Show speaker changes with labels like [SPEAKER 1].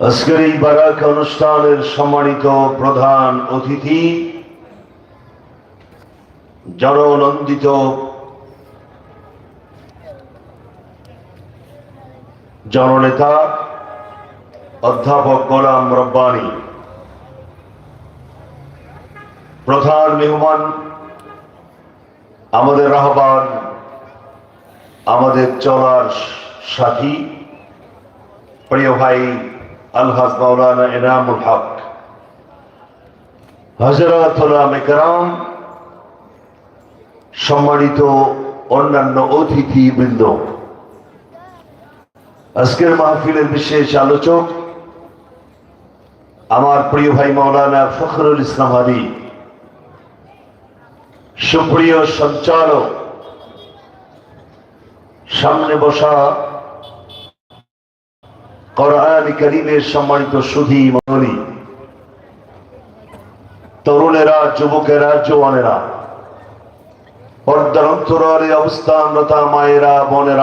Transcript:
[SPEAKER 1] আজকের এই বারাক অনুষ্ঠানের সম্মানিত প্রধান অতিথি, জননন্দিত জননেতা, অধ্যাপক গোলাম রব্বানী, প্রধান মেহমান, আমাদের রাহবান আমাদের চলার সাথী, প্রিয় ভাই আলহাজ মাওলানা এনামুল হক হজরতুল্লাহ মেকরাম সম্মানিত অন্যান্য অতিথি বৃন্দ আজকের মাহফিলের বিশেষ আলোচক আমার প্রিয় ভাই মাওলানা ফখরুল ইসলাম আলী, সুপ্রিয় সঞ্চালক সামনে বসা কোরআন করিমের সম্মানিত সুধী মণ্ডলী তরুণেরা, যুবকেরা জোয়ানেরা পর্দার অন্তরালে অবস্থানরতা মায়েরা, বোনেরা